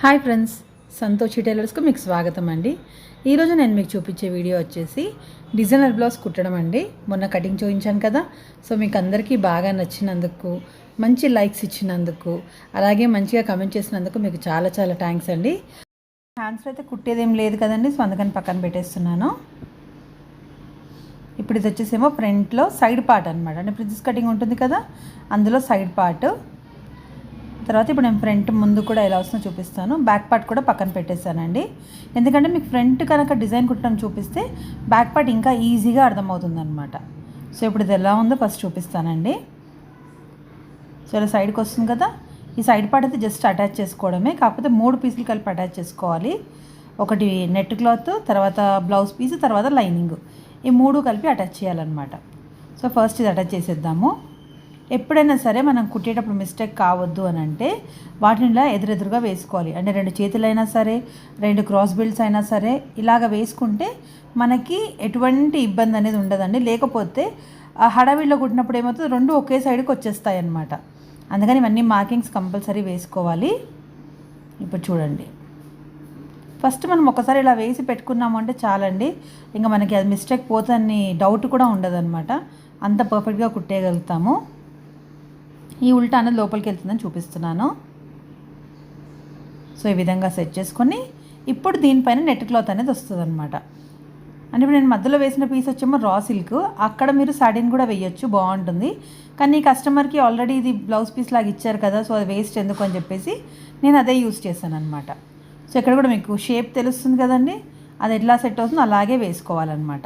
Hi friends Santoshi టైలర్స్కు మీకు స్వాగతం అండి. ఈరోజు నేను మీకు చూపించే వీడియో వచ్చేసి డిజైనర్ బ్లౌజ్ కుట్టడం అండి. మొన్న కటింగ్ చూపించాను కదా సో మీకు అందరికీ బాగా నచ్చినందుకు మంచి లైక్స్ ఇచ్చినందుకు అలాగే మంచిగా కమెంట్ చేసినందుకు మీకు చాలా చాలా థ్యాంక్స్ అండి. హ్యాండ్స్ అయితే కుట్టేదేం లేదు కదండి సో అందుకని పక్కన పెట్టేస్తున్నాను. ఇప్పుడు ఇది వచ్చేసేమో ఫ్రంట్లో సైడ్ పార్ట్ అనమాట అంటే ప్రిన్సెస్ కటింగ్ ఉంటుంది కదా అందులో సైడ్ పార్ట్. తర్వాత ఇప్పుడు నేను ఫ్రంట్ ముందు కూడా ఎలా వస్తుందో చూపిస్తాను. బ్యాక్ పార్ట్ కూడా పక్కన పెట్టేశానండి. ఎందుకంటే మీకు ఫ్రంట్ కనుక డిజైన్ కుట్టడం చూపిస్తే బ్యాక్ పార్ట్ ఇంకా ఈజీగా అర్థమవుతుంది అనమాట సో ఇప్పుడు ఇది ఎలా ఉందో ఫస్ట్ చూపిస్తానండి. సో ఇలా సైడ్కి వస్తుంది కదా. ఈ సైడ్ పార్ట్ అయితే జస్ట్ అటాచ్ చేసుకోవడమే. కాకపోతే మూడు పీసులు కలిపి అటాచ్ చేసుకోవాలి. ఒకటి నెట్ క్లాత్ తర్వాత బ్లౌజ్ పీస్ తర్వాత లైనింగ్. ఈ మూడు కలిపి అటాచ్ చేయాలన్నమాట. సో ఫస్ట్ ఇది అటాచ్ చేసేద్దాము. ఎప్పుడైనా సరే మనం కుట్టేటప్పుడు మిస్టేక్ కావద్దు అని అంటే వాటిని ఇలా ఎదురెదురుగా వేసుకోవాలి. అంటే రెండు చేతులైనా సరే రెండు క్రాస్ బిల్డ్స్ అయినా సరే ఇలాగ వేసుకుంటే మనకి ఎటువంటి ఇబ్బంది అనేది ఉండదండి. లేకపోతే ఆ హడావిడిలో కుట్టినప్పుడు ఏమవుతుంది? రెండు ఒకే సైడ్కి వచ్చేస్తాయి అన్నమాట అందుకని ఇవన్నీ మార్కింగ్స్ కంపల్సరీ వేసుకోవాలి. ఇప్పుడు చూడండి. ఫస్ట్ మనం ఒకసారి ఇలా వేసి పెట్టుకున్నాము అంటే చాలండి. ఇంకా మనకి అది మిస్టేక్ పోతుందని డౌట్ కూడా ఉండదన్నమాట. అంత పర్ఫెక్ట్గా కుట్టేయగలుగుతాము. ఈ ఉల్టా అనేది లోపలికి వెళ్తుందని చూపిస్తున్నాను. సో ఈ విధంగా సెట్ చేసుకొని ఇప్పుడు దీనిపైన నెట్ క్లాత్ అనేది వస్తుంది అనమాట అంటే ఇప్పుడు నేను మధ్యలో వేసిన పీస్ వచ్చేమో రా సిల్క్ అక్కడ మీరు సాడిన్ కూడా వేయొచ్చు బాగుంటుంది. కానీ ఈ కస్టమర్కి ఆల్రెడీ ఇది బ్లౌజ్ పీస్ లాగా ఇచ్చారు కదా సో అది వేస్ట్ ఎందుకు అని చెప్పేసి నేను అదే యూస్ చేశాను అనమాట సో ఇక్కడ కూడా మీకు షేప్ తెలుస్తుంది కదండి అది ఎట్లా సెట్ అవుతుందో అలాగే వేసుకోవాలన్నమాట.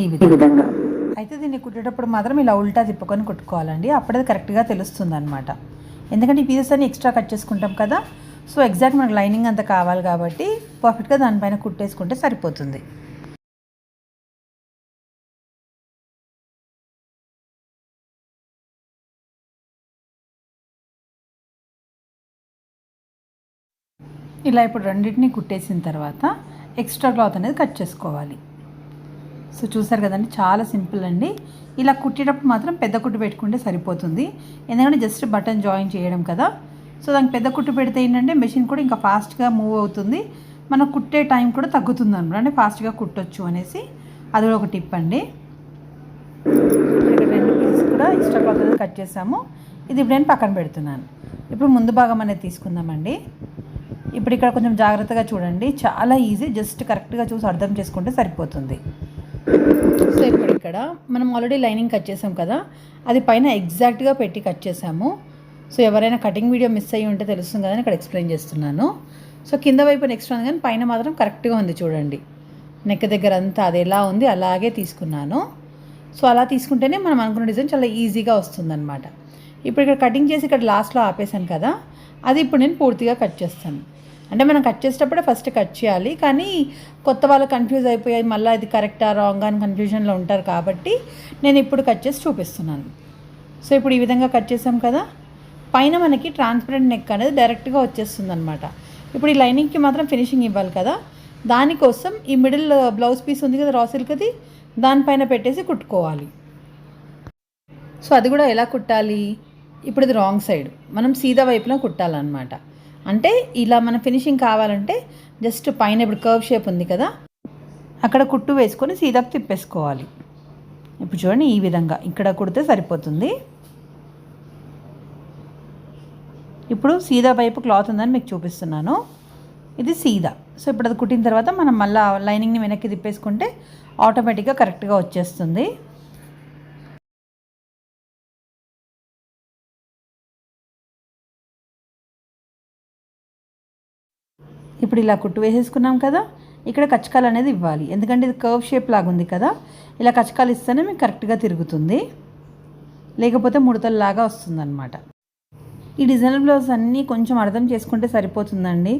ఈ విధంగా. అయితే దీన్ని కుట్టేటప్పుడు మాత్రం ఇలా ఉల్టా తిప్పుకొని కుట్టుకోవాలండి. అప్పుడే కరెక్ట్గా తెలుస్తుంది అనమాట ఎందుకంటే ఈ పీసెస్ అన్ని ఎక్స్ట్రా కట్ చేసుకుంటాం కదా సో ఎగ్జాక్ట్ మనకు లైనింగ్ అంతా కావాలి కాబట్టి పర్ఫెక్ట్గా దానిపైన కుట్టేసుకుంటే సరిపోతుంది. ఇలా ఇప్పుడు రెండింటిని కుట్టేసిన తర్వాత ఎక్స్ట్రా క్లాత్ అనేది కట్ చేసుకోవాలి. సో చూసారు కదండి చాలా సింపుల్ అండి. ఇలా కుట్టేటప్పుడు మాత్రం పెద్ద కుట్టు పెట్టుకుంటే సరిపోతుంది. ఎందుకంటే జస్ట్ బటన్ జాయిన్ చేయడం కదా. సో దానికి పెద్ద కుట్టు పెడితే ఏంటంటే మెషిన్ కూడా ఇంకా ఫాస్ట్గా మూవ్ అవుతుంది. మనం కుట్టే టైం కూడా తగ్గుతుంది అనమాట అంటే ఫాస్ట్గా కుట్టొచ్చు అనేసి. అది కూడా ఒక టిప్ అండి. ఇక్కడ రెండు పీసెస్ కూడా ఎక్స్ట్రా క్లాత్ కట్ చేసాము. ఇది ఇప్పుడు నేను పక్కన పెడుతున్నాను. ఇప్పుడు ముందు భాగం అనేది తీసుకుందామండి. ఇప్పుడు ఇక్కడ కొంచెం జాగ్రత్తగా చూడండి. చాలా ఈజీ. జస్ట్ కరెక్ట్గా చూసి అర్థం చేసుకుంటే సరిపోతుంది. సో ఇప్పుడు ఇక్కడ మనం ఆల్రెడీ లైనింగ్ కట్ చేసాం కదా అది పైన ఎగ్జాక్ట్గా పెట్టి కట్ చేసాము. సో ఎవరైనా కటింగ్ వీడియో మిస్ అయ్యి ఉంటే తెలుస్తుంది కదా ఇక్కడ ఎక్స్ప్లెయిన్ చేస్తున్నాను. సో కింద వైపు నెక్స్ట్ ఉంది కానీ పైన మాత్రం కరెక్ట్గా ఉంది చూడండి. నెక్ దగ్గర అంతా అది ఎలా ఉంది అలాగే తీసుకున్నాను. సో అలా తీసుకుంటేనే మనం అనుకున్న డిజైన్ చాలా ఈజీగా వస్తుందన్నమాట. ఇప్పుడు ఇక్కడ కటింగ్ చేసి ఇక్కడ లాస్ట్లో ఆపేశాను కదా అది ఇప్పుడు నేను పూర్తిగా కట్ చేస్తాను. అంటే మనం కట్ చేసేటప్పుడే ఫస్ట్ కట్ చేయాలి. కానీ కొత్త వాళ్ళు కన్ఫ్యూజ్ అయిపోయాయి మళ్ళీ అది కరెక్టా రాంగ్ అని కన్ఫ్యూజన్లో ఉంటారు కాబట్టి నేను ఇప్పుడు కట్ చేసి చూపిస్తున్నాను. సో ఇప్పుడు ఈ విధంగా కట్ చేసాం కదా? పైన మనకి ట్రాన్స్పరెంట్ నెక్ అనేది డైరెక్ట్గా వచ్చేస్తుంది అనమాట ఇప్పుడు ఈ లైనింగ్కి మాత్రం ఫినిషింగ్ ఇవ్వాలి కదా? దానికోసం ఈ మిడిల్ బ్లౌజ్ పీస్ ఉంది కదా రా సిల్క్ది దానిపైన పెట్టేసి కుట్టుకోవాలి. సో అది కూడా ఎలా కుట్టాలి? ఇప్పుడు ఇది రాంగ్ సైడ్ మనం సీదా వైపులో కుట్టాలన్నమాట. అంటే ఇలా మన ఫినిషింగ్ కావాలంటే జస్ట్ పైన ఇప్పుడు కర్వ్ షేప్ ఉంది కదా అక్కడ కుట్టు వేసుకొని సీదాకు తిప్పేసుకోవాలి. ఇప్పుడు చూడండి ఈ విధంగా ఇక్కడ కుడితే సరిపోతుంది. ఇప్పుడు సీదా వైపు క్లాత్ ఉందని మీకు చూపిస్తున్నాను. ఇది సీదా. సో ఇప్పుడు అది కుట్టిన తర్వాత మనం మళ్ళీ లైనింగ్ని వెనక్కి తిప్పేసుకుంటే ఆటోమేటిక్గా కరెక్ట్గా వచ్చేస్తుంది. ఇప్పుడు ఇలా కుట్టు వేసేసుకున్నాం కదా ఇక్కడ కచ్చకాలు అనేది ఇవ్వాలి. ఎందుకంటే ఇది కర్వ్ షేప్ లాగా ఉంది కదా ఇలా కచ్చకాలు ఇస్తేనే మీకు కరెక్ట్గా తిరుగుతుంది. లేకపోతే ముడతల్లాగా వస్తుందన్నమాట. ఈ డిజైనర్ బ్లౌజ్ అన్నీ కొంచెం అర్థం చేసుకుంటే సరిపోతుందండి.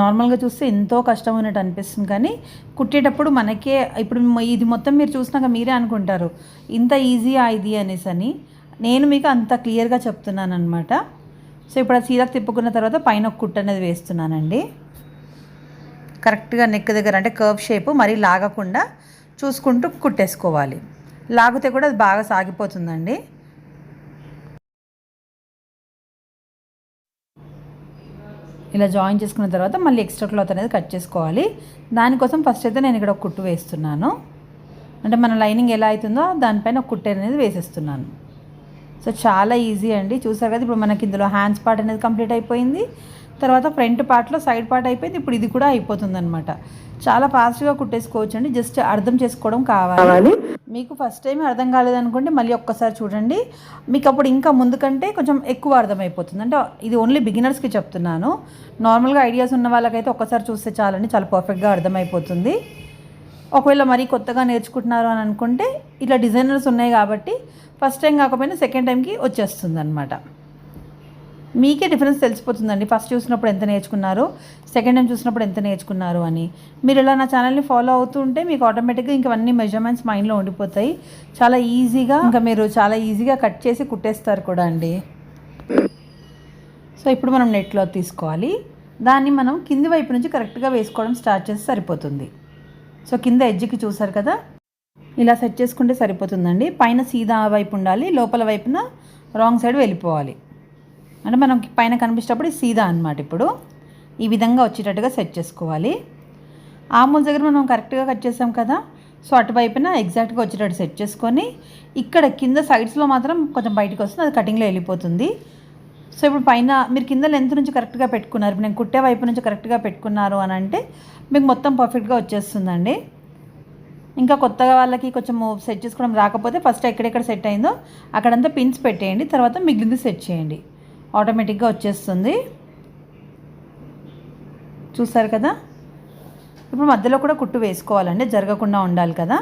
నార్మల్గా చూస్తే ఎంతో కష్టమైనట్టు అనిపిస్తుంది కానీ కుట్టేటప్పుడు మనకే ఇప్పుడు ఇది మొత్తం మీరు చూసినాక మీరే అనుకుంటారు ఇంత ఈజీయా ఇది అనేసి అని. నేను మీకు అంత క్లియర్గా చెప్తున్నాను అనమాట సో ఇప్పుడు ఆ చీరకు తిప్పుకున్న తర్వాత పైన ఒక కుట్టు అనేది వేస్తున్నానండి. కరెక్ట్గా నెక్ దగ్గర అంటే కర్వ్ షేప్ మరీ లాగకుండా చూసుకుంటూ కుట్టేసుకోవాలి. లాగితే కూడా అది బాగా సాగిపోతుందండి. ఇలా జాయిన్ చేసుకున్న తర్వాత మళ్ళీ ఎక్స్ట్రా క్లాత్ అనేది కట్ చేసుకోవాలి. దానికోసం ఫస్ట్ అయితే నేను ఇక్కడ ఒక కుట్టు వేస్తున్నాను. అంటే మన లైనింగ్ ఎలా అవుతుందో దానిపైన ఒక కుట్టు అనేది వేసేస్తున్నాను. సో చాలా ఈజీ అండి. చూసారు కదా ఇప్పుడు మనకి ఇందులో హ్యాండ్స్ పార్ట్ అనేది కంప్లీట్ అయిపోయింది. తర్వాత ఫ్రంట్ పార్ట్లో సైడ్ పార్ట్ అయిపోయింది. ఇప్పుడు ఇది కూడా అయిపోతుంది అనమాట చాలా ఫాస్ట్గా కుట్టేసుకోవచ్చు అండి జస్ట్ అర్థం చేసుకోవడం కావాలి. మీకు ఫస్ట్ టైం అర్థం కాలేదనుకోండి మళ్ళీ ఒక్కసారి చూడండి. మీకు అప్పుడు ఇంకా ముందు కంటే కొంచెం ఎక్కువ అర్థమైపోతుంది. అంటే ఇది ఓన్లీ బిగినర్స్కి చెప్తున్నాను. నార్మల్గా ఐడియాస్ ఉన్న వాళ్ళకైతే ఒక్కసారి చూస్తే చాలండి. చాలా పర్ఫెక్ట్గా అర్థమైపోతుంది. ఒకవేళ మరీ కొత్తగా నేర్చుకుంటున్నారు అని అనుకుంటే ఇట్లా డిజైనర్స్ ఉన్నాయి కాబట్టి ఫస్ట్ టైం కాకపోయినా సెకండ్ టైంకి వచ్చేస్తుంది అనమాట మీకే డిఫరెన్స్ తెలిసిపోతుందండి. ఫస్ట్ చూసినప్పుడు ఎంత నేర్చుకున్నారు? సెకండ్ టైం చూసినప్పుడు ఎంత నేర్చుకున్నారు అని. మీరు ఇలా నా ఛానల్ని ఫాలో అవుతూ ఉంటే మీకు ఆటోమేటిక్గా ఇంకా అన్ని మెజర్మెంట్స్ మైండ్లో ఉండిపోతాయి. చాలా ఈజీగా ఇంకా మీరు చాలా ఈజీగా కట్ చేసి కుట్టేస్తారు కూడా అండి. సో ఇప్పుడు మనం నెట్లో తీసుకోవాలి. దాన్ని మనం కింది వైపు నుంచి కరెక్ట్గా వేసుకోవడం స్టార్ట్ చేసి సరిపోతుంది. సో కింద ఎడ్జ్కి చూసారు కదా? ఇలా సెట్ చేసుకుంటే సరిపోతుందండి. పైన సీదా వైపు ఉండాలి. లోపల వైపున రాంగ్ సైడ్ వెళ్ళిపోవాలి. అంటే మనం పైన కనిపించేటప్పుడు సీదా అనమాట ఇప్పుడు. ఈ విధంగా వచ్చేటట్టుగా సెట్ చేసుకోవాలి. ఆమూల దగ్గర మనం కరెక్ట్గా కట్ చేసాం కదా. సో అటువైపున ఎగ్జాక్ట్గా వచ్చేటట్టు సెట్ చేసుకొని ఇక్కడ కింద సైడ్స్లో మాత్రం కొంచెం బయటకు వస్తుంది అది కటింగ్లో వెళ్ళిపోతుంది. సో ఇప్పుడు పైన మీరు కింద లెంత్ నుంచి కరెక్ట్గా పెట్టుకున్నారు. ఇప్పుడు నేను కుట్టే వైపు నుంచి కరెక్ట్గా పెట్టుకున్నారు అని అంటే మీకు మొత్తం పర్ఫెక్ట్గా వచ్చేస్తుందండి. ఇంకా కొత్తగా వాళ్ళకి కొంచెం సెట్ చేసుకోవడం రాకపోతే ఫస్ట్ ఎక్కడెక్కడ సెట్ అయిందో అక్కడంతా పిన్స్ పెట్టేయండి తర్వాత మిగిలింది సెట్ చేయండి. ఆటోమేటిక్గా వచ్చేస్తుంది. చూసారు కదా? ఇప్పుడు మధ్యలో కూడా కుట్టు వేసుకోవాలండి జరగకుండా ఉండాలి కదా.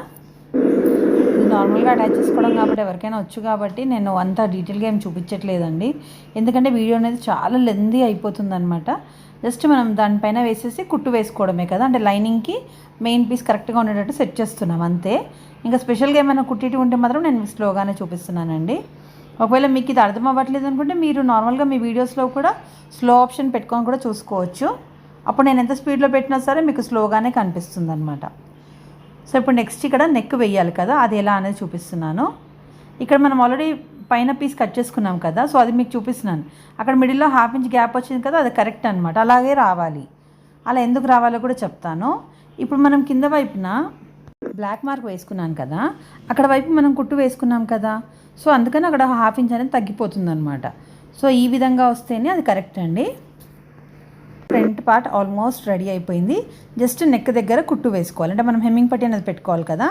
ఇది నార్మల్గా అటాచ్ చేసుకోవడం కాబట్టి ఎవరికైనా వచ్చు కాబట్టి నేను అంత డీటెయిల్గా ఏం చూపించట్లేదండి. ఎందుకంటే వీడియో అనేది చాలా లెందీ అయిపోతుంది అనమాట జస్ట్ మనం దానిపైన వేసేసి కుట్టు వేసుకోవడమే కదా. అంటే లైనింగ్కి మెయిన్ పీస్ కరెక్ట్గా ఉండేటట్టు సెట్ చేస్తున్నాం అంతే. ఇంకా స్పెషల్గా ఏమైనా కుట్టిటి ఉంటే మాత్రం నేను స్లోగానే చూపిస్తున్నానండి. ఒకవేళ మీకు ఇది అర్థం అవ్వట్లేదు అనుకుంటే మీరు నార్మల్గా మీ వీడియోస్లో కూడా స్లో ఆప్షన్ పెట్టుకొని కూడా చూసుకోవచ్చు. అప్పుడు నేను ఎంత స్పీడ్లో పెట్టినా సరే మీకు స్లోగానే కనిపిస్తుంది అనమాట సో ఇప్పుడు నెక్స్ట్ ఇక్కడ నెక్ వెయ్యాలి కదా అది ఎలా అనేది చూపిస్తున్నాను. ఇక్కడ మనం ఆల్రెడీ పైన పీస్ కట్ చేసుకున్నాం కదా సో అది మీకు చూపిస్తున్నాను. అక్కడ మిడిల్లో హాఫ్ ఇంచ్ గ్యాప్ వచ్చింది కదా అది కరెక్ట్ అనమాట అలాగే రావాలి. అలా ఎందుకు రావాలో కూడా చెప్తాను. ఇప్పుడు మనం కింద వైపున బ్లాక్ మార్క్ వేసుకున్నాను కదా అక్కడ వైపు మనం కుట్టు వేసుకున్నాం కదా సో అందుకని అక్కడ హాఫ్ ఇంచ్ అనేది తగ్గిపోతుందనమాట సో ఈ విధంగా వస్తేనే అది కరెక్ట్ అండి. ఫ్రంట్ పార్ట్ ఆల్మోస్ట్ రెడీ అయిపోయింది. జస్ట్ నెక్ దగ్గర కుట్టు వేసుకోవాలి. అంటే మనం హెమ్మింగ్ పట్టి అనేది పెట్టుకోవాలి కదా.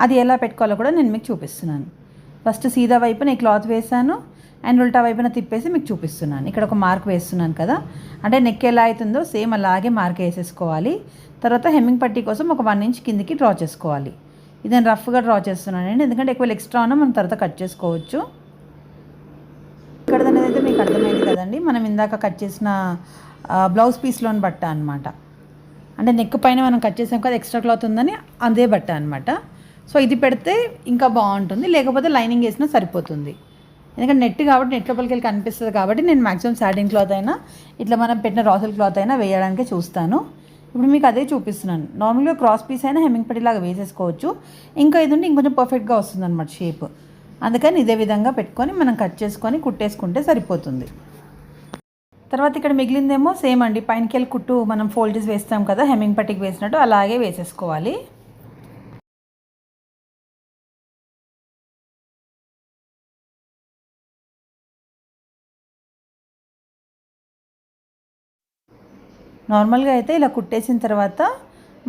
అది ఎలా పెట్టుకోవాలో కూడా నేను మీకు చూపిస్తున్నాను. ఫస్ట్ సీదా వైపున ఈ క్లాత్ వేసాను. అండ్ ఉల్టా వైపున తిప్పేసి మీకు చూపిస్తున్నాను. ఇక్కడ ఒక మార్క్ వేస్తున్నాను కదా. అంటే నెక్ ఎలా అవుతుందో సేమ్ అలాగే మార్క్ వేసేసుకోవాలి. తర్వాత హెమ్మింగ్ పట్టీ కోసం ఒక వన్ ఇంచ్ కిందికి డ్రా చేసుకోవాలి. ఇది నేను రఫ్గా డ్రా చేస్తున్నానండి ఎందుకంటే ఎక్కువ ఎక్స్ట్రా ఉన్నా మనం తర్వాత కట్ చేసుకోవచ్చు. ఇక్కడ అనేది అయితే మీకు అర్థమైంది కదండి. మనం ఇందాక కట్ చేసిన బ్లౌజ్ పీస్లోని బట్ట అనమాట అంటే నెక్ పైన మనం కట్ చేసాం కదా ఎక్స్ట్రా క్లాత్ ఉందని అదే బట్ట అనమాట సో ఇది పెడితే ఇంకా బాగుంటుంది. లేకపోతే లైనింగ్ వేసినా సరిపోతుంది. ఎందుకంటే నెట్ కాబట్టి నెట్ లోపలికి వెళ్ళి కనిపిస్తుంది కాబట్టి నేను మాక్సిమం సాటిన్ క్లాత్ అయినా ఇట్లా మనం పెట్టిన రాసల్ క్లాత్ అయినా వేయడానికే చూస్తాను. ఇప్పుడు మీకు అదే చూపిస్తున్నాను. నార్మల్గా క్రాస్ పీస్ అయినా హెమ్మింగ్ పట్టిలాగా వేసేసుకోవచ్చు. ఇంకా ఇది ఉంటే ఇంకొంచెం పర్ఫెక్ట్గా వస్తుంది అనమాట షేప్ అందుకని ఇదే విధంగా పెట్టుకొని మనం కట్ చేసుకొని కుట్టేసుకుంటే సరిపోతుంది. తర్వాత ఇక్కడ మిగిలిందేమో సేమ్ అండి. పైనకెళ్ళి కుట్టు మనం ఫోల్డర్స్ వేస్తాం కదా హెమ్మింగ్ పట్టికి వేసినట్టు అలాగే వేసేసుకోవాలి. నార్మల్గా అయితే ఇలా కుట్టేసిన తర్వాత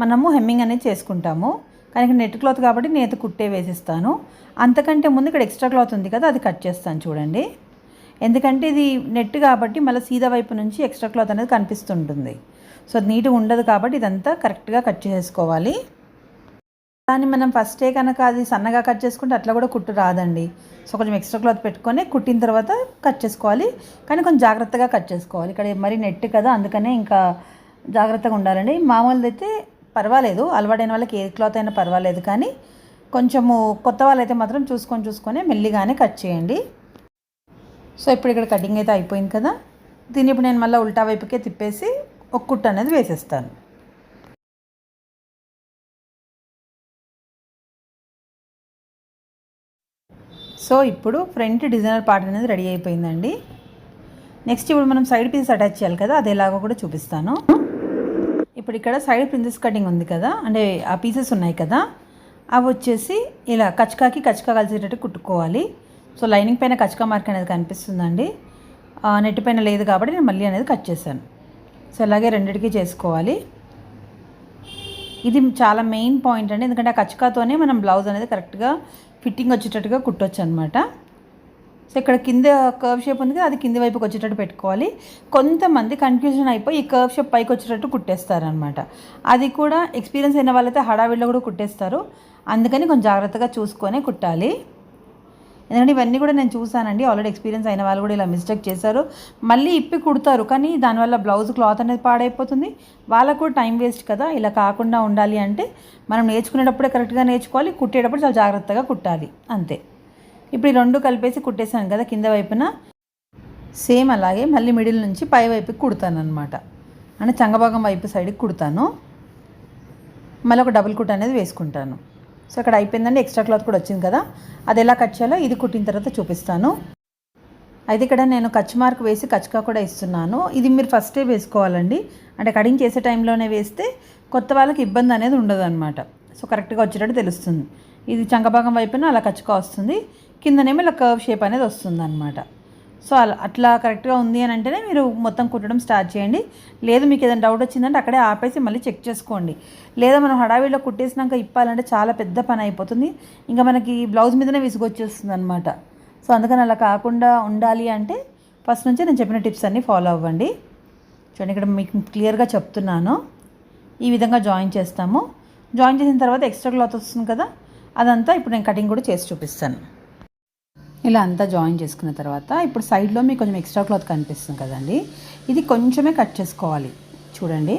మనము హెమ్మింగ్ అనేది చేసుకుంటాము. కానీ ఇక్కడ నెట్ క్లాత్ కాబట్టి నేత కుట్టే వేసిస్తాను. అంతకంటే ముందు ఇక్కడ ఎక్స్ట్రా క్లాత్ ఉంది కదా అది కట్ చేస్తాను చూడండి. ఎందుకంటే ఇది నెట్ కాబట్టి మళ్ళీ సీదా వైపు నుంచి ఎక్స్ట్రా క్లాత్ అనేది కనిపిస్తుంటుంది. సో అది నీట్గా ఉండదు కాబట్టి ఇదంతా కరెక్ట్గా కట్ చేసుకోవాలి. కానీ మనం ఫస్టే కనుక అది సన్నగా కట్ చేసుకుంటే అట్లా కూడా కుట్టు రాదండి. సో కొంచెం ఎక్స్ట్రా క్లాత్ పెట్టుకొని కుట్టిన తర్వాత కట్ చేసుకోవాలి. కానీ కొంచెం జాగ్రత్తగా కట్ చేసుకోవాలి. ఇక్కడ మరి నెట్ కదా అందుకనే ఇంకా జాగ్రత్తగా ఉండాలండి. మామూలుది అయితే పర్వాలేదు. అలవాటైన వాళ్ళకి ఏ క్లాత్ అయినా పర్వాలేదు. కానీ కొంచెము కొత్త వాళ్ళైతే మాత్రం చూసుకొని చూసుకొని మెల్లిగానే కట్ చేయండి. సో ఇప్పుడు ఇక్కడ కటింగ్ అయితే అయిపోయింది కదా. దీన్ని ఇప్పుడు నేను మళ్ళీ ఉల్టా వైపుకే తిప్పేసి ఒక కుట్టు అనేది వేసేస్తాను. సో ఇప్పుడు ఫ్రంట్ డిజైనర్ పార్ట్ అనేది రెడీ అయిపోయిందండి. నెక్స్ట్ ఇప్పుడు మనం సైడ్ పీసెస్ అటాచ్ చేయాలి కదా అది ఎలాగో కూడా చూపిస్తాను. ఇప్పుడు ఇక్కడ సైడ్ ప్రిన్సెస్ కటింగ్ ఉంది కదా అంటే ఆ పీసెస్ ఉన్నాయి కదా అవి వచ్చేసి ఇలా కచ్కాకి కచ్కా కలిసేటట్టు కుట్టుకోవాలి. సో లైనింగ్ పైన కచ్కా మార్క్ అనేది కనిపిస్తుందండి. నెట్ పైన లేదు కాబట్టి నేను మళ్ళీ అనేది కట్ చేశాను. సో అలాగే రెండిటికి చేసుకోవాలి. ఇది చాలా మెయిన్ పాయింట్ అండి ఎందుకంటే ఆ కచ్కాతోనే మనం బ్లౌజ్ అనేది కరెక్ట్గా ఫిట్టింగ్ వచ్చేటట్టుగా కుట్టొచ్చు అనమాట సో ఇక్కడ కింద కర్వ్ షేప్ ఉంది కదా అది కింది వైపుకి వచ్చేటట్టు పెట్టుకోవాలి. కొంతమంది కన్ఫ్యూజన్ అయిపోయి ఈ కర్వ్ షేప్ పైకి వచ్చేటట్టు కుట్టేస్తారనమాట అది కూడా ఎక్స్పీరియన్స్ అయిన వాళ్ళైతే హడావిడిలో కూడా కుట్టేస్తారు. అందుకని కొంచెం జాగ్రత్తగా చూసుకొని కుట్టాలి. ఎందుకంటే ఇవన్నీ కూడా నేను చూసానండి ఆల్రెడీ ఎక్స్పీరియన్స్ అయిన వాళ్ళు కూడా ఇలా మిస్టేక్ చేశారు. మళ్ళీ ఇప్పి కుడతారు. కానీ దానివల్ల బ్లౌజ్ క్లాత్ అనేది పాడైపోతుంది. వాళ్ళకు కూడా టైం వేస్ట్ కదా. ఇలా కాకుండా ఉండాలి అంటే మనం నేర్చుకునేటప్పుడే కరెక్ట్గా నేర్చుకోవాలి. కుట్టేటప్పుడు చాలా జాగ్రత్తగా కుట్టాలి. అంతే. ఇప్పుడు ఈ రెండు కలిపేసి కుట్టేసాను కదా కింద వైపున. సేమ్ అలాగే మళ్ళీ మిడిల్ నుంచి పై వైపుకి కుడతాను అనమాట అంటే చంగభాగం వైపు సైడ్కి కుడతాను. మళ్ళీ ఒక డబుల్ కుట్ అనేది వేసుకుంటాను. సో అక్కడ అయిపోయిందండి. ఎక్స్ట్రా క్లాత్ కూడా వచ్చింది కదా. అది ఎలా కట్ చేయాలో ఇది కుట్టిన తర్వాత చూపిస్తాను. అయితే ఇక్కడ నేను కచ్ మార్క్ వేసి కచ్కా కూడా ఇస్తున్నాను. ఇది మీరు ఫస్టే వేసుకోవాలండి. అంటే కటింగ్ చేసే టైంలోనే వేస్తే కొత్త వాళ్ళకి ఇబ్బంది అనేది ఉండదు అనమాట సో కరెక్ట్గా వచ్చేటట్టు తెలుస్తుంది. ఇది చంకభాగం వైపున అలా కచ్చుకా వస్తుంది. కిందనేమో ఇలా కర్వ్ షేప్ అనేది వస్తుంది అనమాట సో అలా అట్లా కరెక్ట్గా ఉంది అని అంటేనే మీరు మొత్తం కుట్టడం స్టార్ట్ చేయండి. లేదు మీకు ఏదైనా డౌట్ వచ్చిందంటే అక్కడే ఆపేసి మళ్ళీ చెక్ చేసుకోండి. లేదా మనం హడావిడిలో కుట్టేసినాక ఇప్పాలంటే చాలా పెద్ద పని అయిపోతుంది. ఇంకా మనకి బ్లౌజ్ మీదనే విసుగొచ్చేస్తుంది అనమాట సో అందుకని అలా కాకుండా ఉండాలి అంటే ఫస్ట్ నుంచి నేను చెప్పిన టిప్స్ అన్నీ ఫాలో అవ్వండి. చూడండి ఇక్కడ మీకు క్లియర్గా చెప్తున్నాను. ఈ విధంగా జాయిన్ చేస్తాము. జాయిన్ చేసిన తర్వాత ఎక్స్ట్రా క్లాత్ వస్తుంది కదా అదంతా ఇప్పుడు నేను కటింగ్ కూడా చేసి చూపిస్తాను. ఇలా అంతా జాయిన్ చేసుకున్న తర్వాత ఇప్పుడు సైడ్లో మీకు కొంచెం ఎక్స్ట్రా క్లాత్ కనిపిస్తుంది కదండి. ఇది కొంచెమే కట్ చేసుకోవాలి. చూడండి.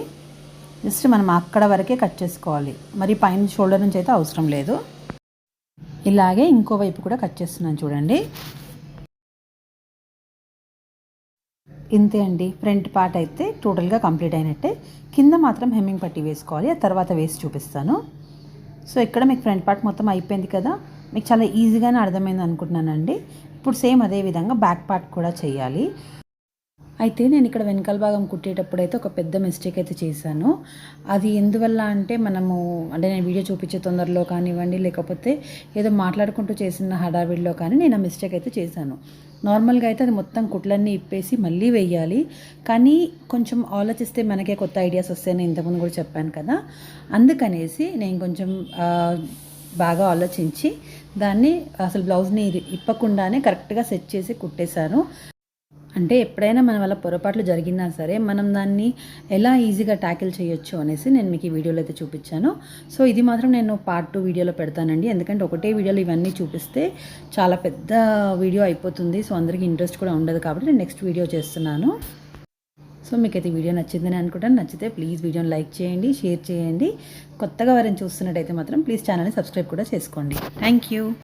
జస్ట్ మనం అక్కడ వరకే కట్ చేసుకోవాలి. మరి పైన షోల్డర్ నుంచి అయితే అవసరం లేదు. ఇలాగే ఇంకో వైపు కూడా కట్ చేస్తున్నాను చూడండి. ఇంతే అండి. ఫ్రంట్ పార్ట్ అయితే టోటల్గా కంప్లీట్ అయినట్టే. కింద మాత్రం హెమ్మింగ్ పట్టి వేసుకోవాలి. ఆ తర్వాత వేసి చూపిస్తాను. సో ఇక్కడ మీకు ఫ్రంట్ పార్ట్ మొత్తం అయిపోయింది కదా. మీకు చాలా ఈజీగానే అర్థమైంది అనుకుంటున్నానండి. ఇప్పుడు సేమ్ అదే విధంగా బ్యాక్ పార్ట్ కూడా చేయాలి. అయితే నేను ఇక్కడ వెనకాల భాగం కుట్టేటప్పుడు అయితే ఒక పెద్ద మిస్టేక్ అయితే చేశాను. అది ఎందువల్ల అంటే మనము అంటే నేను వీడియో చూపించే తొందరలో కానివ్వండి లేకపోతే ఏదో మాట్లాడుకుంటూ చేసిన హడావిడిలో కానీ నేను ఆ మిస్టేక్ అయితే చేశాను. నార్మల్గా అయితే అది మొత్తం కుట్లన్నీ ఇప్పేసి మళ్ళీ వెయ్యాలి కానీ కొంచెం ఆలోచిస్తే మనకే కొత్త ఐడియాస్ వస్తాయని ఇంతకుముందు కూడా చెప్పాను కదా. అందుకనేసి నేను కొంచెం బాగా ఆలోచించి దాన్ని అసలు బ్లౌజ్ని ఇప్పకుండానే కరెక్ట్గా సెట్ చేసి కుట్టేశాను. అంటే ఎప్పుడైనా మన వల్ల పొరపాట్లు జరిగినా సరే మనం దాన్ని ఎలా ఈజీగా ట్యాకిల్ చేయొచ్చు అనేసి నేను మీకు ఈ వీడియోలో అయితే చూపించాను. సో ఇది మాత్రం నేను పార్ట్ టూ వీడియోలో పెడతానండి. ఎందుకంటే ఒకటే వీడియోలో ఇవన్నీ చూపిస్తే చాలా పెద్ద వీడియో అయిపోతుంది. సో అందరికీ ఇంట్రెస్ట్ కూడా ఉండదు కాబట్టి నేను నెక్స్ట్ వీడియో చేస్తున్నాను. సో మీకు అయితే వీడియో నచ్చిందని అనుకుంటాను. నచ్చితే ప్లీజ్ వీడియోని లైక్ చేయండి షేర్ చేయండి. కొత్తగా వారిని చూస్తున్నట్టయితే మాత్రం ప్లీజ్ ఛానల్ని సబ్స్క్రైబ్ కూడా చేసుకోండి. Thank you